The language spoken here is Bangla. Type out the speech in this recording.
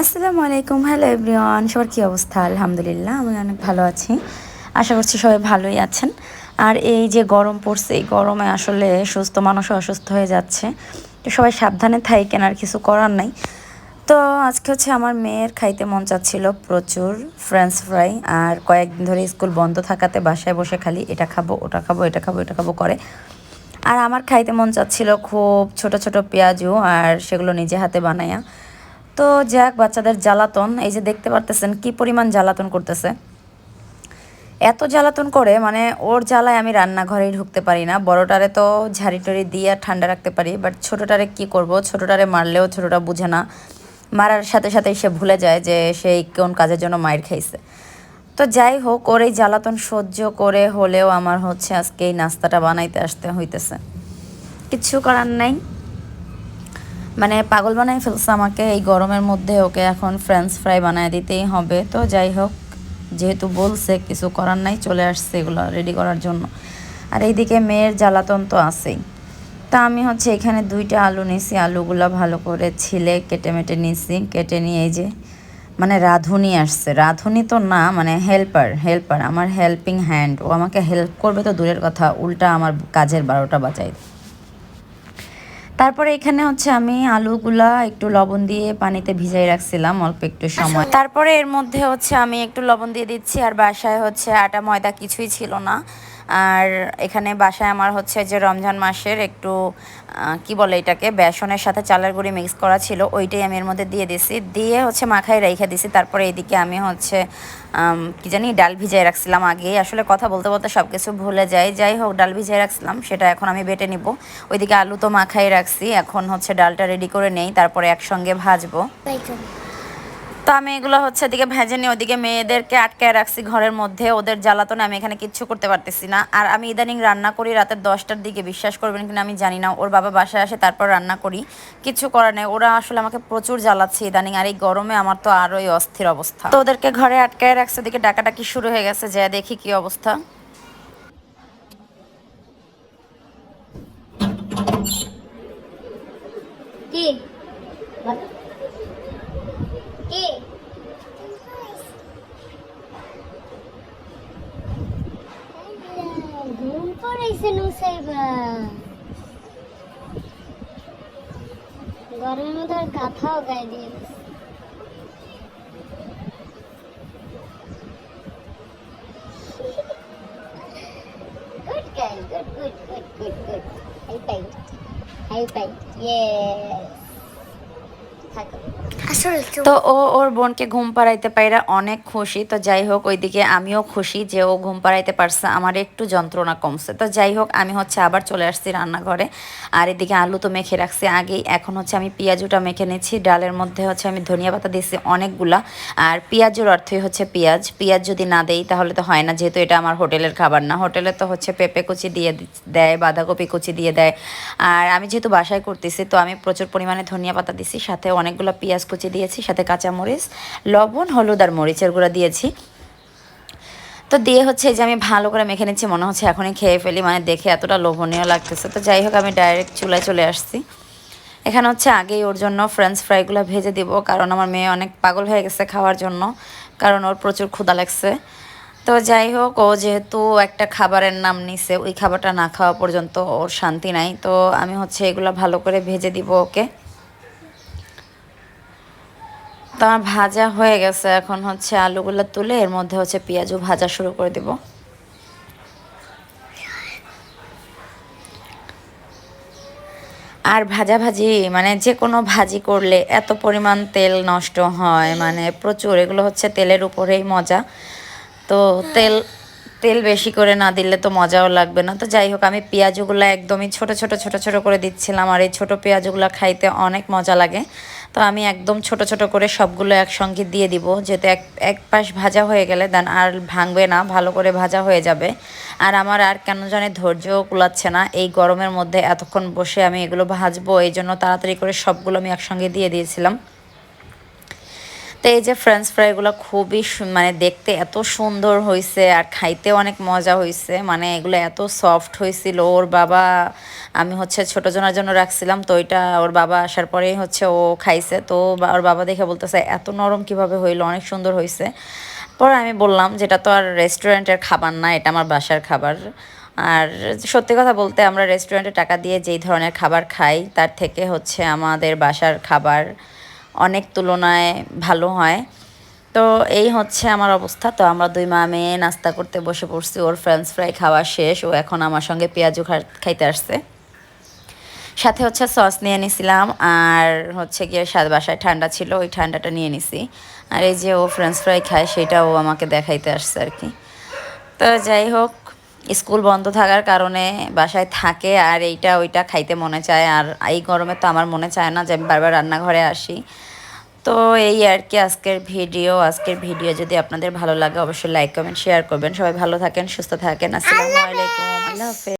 আসসালামু আলাইকুম। হ্যালো এভরিওয়ান সবার কী অবস্থা? আলহামদুলিল্লাহ, আমি অনেক ভালো আছি। আশা করছি সবাই ভালোই আছেন। আর এই যে গরম পড়ছে, এই গরমে আসলে সুস্থ মানুষও অসুস্থ হয়ে যাচ্ছে। তো সবাই সাবধানে থাকেন, আর কিছু করার নাই। তো আজকে হচ্ছে আমার মেয়ের খাইতে মন চাচ্ছিল প্রচুর ফ্রেঞ্চ ফ্রাই আর কয়েকদিন ধরে স্কুল বন্ধ থাকাতে বাসায় বসে খালি এটা খাব, ওটা খাব, এটা খাব এটা খাব করে। আর আমার খাইতে মন চাচ্ছিল খুব ছোট ছোট পেঁয়াজু, আর সেগুলো নিজে হাতে বানায়া। তো যাক বাচ্চাদের জ্বালাতন, এই যে দেখতে পারতেছেন কি পরিমাণ জ্বালাতন করতেছে। এত জ্বালাতন করে মানে ওর জ্বালায় আমি রান্নাঘরেই ঢুকতে পারি না। বড়টারে তো ঝাড়ি টাড়ি দিয়ে ঠান্ডা রাখতে পারি বাট ছোটোটারে কি করব? ছোটোটারে মারলেও ছোটোটা বুঝে না। মারার সাথে সাথে সে ভুলে যায় যে সে কোন কাজের জন্য মায়ের খাইছে। তো যাই হোক, ওর এই জ্বালাতন সহ্য করে হলেও আমার হচ্ছে আজকে এই নাস্তাটা বানাইতে আসতে হইতেছে। কিচ্ছু করার নাই। মানে পাগল বানাই ফেলছে আমাকে, এই গরমের মধ্যে ওকে এখন ফ্রেঞ্চ ফ্রাই বানায় দিতেই হবে। তো যাই হোক, যেহেতু বলছে, কিছু করার নাই, চলে আসছে এগুলো রেডি করার জন্য। আর এইদিকে মেয়ের জ্বালাতন তো আছেই। তা আমি হচ্ছে এখানে দুইটা আলু নিছি, আলুগুলো ভালো করে ছিলে, কেটে মেটে নিছি। কেটে নিয়ে এই যে মানে রাঁধুনি আসছে। রাঁধুনি তো না মানে হেল্পার হেল্পার আমার হেল্পিং হ্যান্ড ও আমাকে হেল্প করবে তো দূরের কথা, উল্টা আমার কাজের বারোটা বাজাই। তারপরে এখানে হচ্ছে আমি আলুগুলা একটু লবণ দিয়ে পানিতে ভিজাই রাখছিলাম অল্প একটু সময়। তারপরে এর মধ্যে হচ্ছে আমি একটু লবণ দিয়ে দিচ্ছি আর বাসায় হচ্ছে আটা ময়দা কিছুই ছিল না। আর এখানে বাসায় আমার হচ্ছে যে রমজান মাসের একটু কি বলে এটাকে, বেসনের সাথে চালের গুঁড়ি মিক্স করা ছিল, ওইটাই আমি এর মধ্যে দিয়ে দিছি। দিয়ে হচ্ছে মাখায় রেখে দিছি, তারপরে এইদিকে আমি হচ্ছে কি জানি, ডাল ভিজাই রাখছিলাম আগে আসলে কথা বলতে বলতে সব কিছু ভুলে যাই। যাই হোক, ডাল ভিজাই রাখছিলাম, সেটা এখন আমি বেটে নিব। ওইদিকে আলু তো মাখাই রাখছি, এখন হচ্ছে ডালটা রেডি করে নেই, তারপরে একসঙ্গে ভাজবো। তো আমি এগুলো হচ্ছে এদিকে ভেজে নিই ওদিকে মেয়েদেরকে আটকায় রাখছি ঘরের মধ্যে। ওদের জ্বালাতনে আমি এখানে কিচ্ছু করতে পারতেছি না। আর আমি ইদানিং রান্না করি, রাতের দশটার দিকে বিশ্বাস করবেন কিনা আমি জানি না। ওর বাবা বাসায় আসে, তারপর রান্না করি। কিচ্ছু করার নেই। ওরা আসলে আমাকে প্রচুর জ্বালাচ্ছে ইদানিং। আর এই গরমে আমার তো আরোই অস্থির অবস্থা। তো ওদেরকে ঘরে আটকায় রাখছে, ওদিকে ডাকাডাকি শুরু হয়ে গেছে। যে দেখি কি অবস্থা কি কি ঘুম নুসাইবা গরমের মধ্যে আর কাঁথাও গায়ে দিয়ে। Good good, good, good, good, good. High five. High five. Yes. তো ও, ওর বোনকে ঘুম পাড়াইতে পাইরা অনেক খুশি। তো যাই হোক, ওইদিকে আমিও খুশি যে ও ঘুম পাড়াইতে পারছে। আমার একটু যন্ত্রণা কমছে। তো যাই হোক, আমি হচ্ছে আবার চলে আসছি রান্নাঘরে। আর এদিকে আলু তো মেখে রাখছি আগেই। এখন হচ্ছে আমি পেঁয়াজুটা মেখে নিচ্ছি। ডালের মধ্যে হচ্ছে আমি ধনিয়া পাতা দিয়েছি অনেকগুলা। আর পেঁয়াজুর অর্থই হচ্ছে পেঁয়াজ। পেঁয়াজ যদি না দেই, তাহলে তো হয় না। যেহেতু এটা আমার হোটেলের খাবার না। হোটেলে তো হচ্ছে পেঁপে কুচি দিয়ে দেয়, বাঁধাকপি কুচি দিয়ে দেয়। আর আমি যেহেতু বাসায় করতেছি, তো আমি প্রচুর পরিমাণে ধনিয়া পাতা দিছি। সাথে অনেকগুলো পেঁয়াজ কুচি দিয়েছি, সাথে কাঁচামরিচ, লবণ, হলুদ আর মরিচের গুঁড়া দিয়েছি। তো দিয়ে হচ্ছে যে আমি ভালো করে মেখে নিচ্ছি, মনে হচ্ছে এখনই খেয়ে ফেলি মানে দেখে এতটা লোভনীয় লাগতেছে। তো যাই হোক, আমি ডাইরেক্ট চুলায় চলে আসছি। এখানে হচ্ছে আগেই ওর জন্য ফ্রেঞ্চ ফ্রাইগুলো ভেজে দিব, কারণ আমার মেয়ে অনেক পাগল হয়ে গেছে খাওয়ার জন্য, কারণ ওর প্রচুর ক্ষুধা লাগছে। তো যাই হোক, ও যেহেতু একটা খাবারের নাম নিছে, ওই খাবারটা না খাওয়া পর্যন্ত ওর শান্তি নাই। তো আমি হচ্ছে এগুলো ভালো করে ভেজে দিব ওকে তো আমার ভাজা হয়ে গেছে, এখন হচ্ছে আলুগুলো তুলে এর মধ্যে হচ্ছে পেঁয়াজও ভাজা শুরু করে দিব। আর ভাজা ভাজি মানে যে কোনো ভাজি করলে এত পরিমাণ তেল নষ্ট হয় মানে প্রচুর, এগুলো হচ্ছে তেলের উপরেই মজা। তো তেল তেল বেশি করে না দিলে তো মজাও লাগবে না। তো যাই হোক, আমি পেঁয়াজগুলো একদমই ছোট ছোট ছোট ছোট করে দিচ্ছিলাম, আর এই ছোট পেঁয়াজগুলো খাইতে অনেক মজা লাগে। তো আমি একদম ছোট ছোট করে সবগুলো একসঙ্গে দিয়ে দিব। যেহেতু এক এক পাশ ভাজা হয়ে গেলে দেন আর ভাঙবে না, ভালো করে ভাজা হয়ে যাবে। আর আমার আর কেন জানে ধৈর্যও কুলাচ্ছে না। এই গরমের মধ্যে এতক্ষণ বসে আমি এগুলো ভাজবো, এই জন্য তাড়াতাড়ি করে সবগুলো আমি একসঙ্গে দিয়ে দিয়েছিলাম। তো এই যে ফ্রেঞ্চ ফ্রাইগুলো খুবই মানে দেখতে এত সুন্দর হয়েছে আর খাইতে অনেক মজা হয়েছে মানে এগুলো এত সফট হয়েছিল ওর বাবা, আমি হচ্ছে ছোটো জনের জন্য রাখছিলাম, তো ওইটা ওর বাবা আসার পরেই হচ্ছে ও খাইছে। তো ওর বাবা দেখে বলতেছে, এত নরম কীভাবে হইল? অনেক সুন্দর হয়েছে পরে আমি বললাম, যেটা তো আর রেস্টুরেন্টের খাবার না, এটা আমার বাসার খাবার। আর সত্যি কথা বলতে আমরা রেস্টুরেন্টে টাকা দিয়ে যেই ধরনের খাবার খাই, তার থেকে হচ্ছে আমাদের বাসার খাবার অনেক তুলনায় ভালো হয়। তো এই হচ্ছে আমার অবস্থা। তো আমরা দুই মা মেয়ে নাস্তা করতে বসে পড়ছি। ওর ফ্রেঞ্চ ফ্রাই খাওয়া শেষ। ও এখন আমার সঙ্গে পেঁয়াজু খাইতে আসছে। সাথে হচ্ছে সস নিয়ে নিছিলাম। আর হচ্ছে গিয়ে স্বাদ বাসায় ঠান্ডা ছিল। ওই ঠান্ডাটা নিয়ে নিছি। আর এই যে ও ফ্রেঞ্চ ফ্রাই খায়, সেটাও আমাকে দেখাইতে আসছে আর কি। তো যাই হোক স্কুল বন্ধ থাকার কারণে বাসায় থাকে আর এইটা ওইটা খাইতে মনে চায়। আর এই গরমে তো আমার মনে চায় না যে আমি বারবার রান্নাঘরে আসি। তো এই আর কি আজকের ভিডিও। আজকের ভিডিও যদি আপনাদের ভালো লাগে অবশ্যই লাইক কমেন্ট শেয়ার করবেন। সবাই ভালো থাকেন সুস্থ থাকেন। আসসালামু আলাইকুম। আল্লাহ হাফেজ।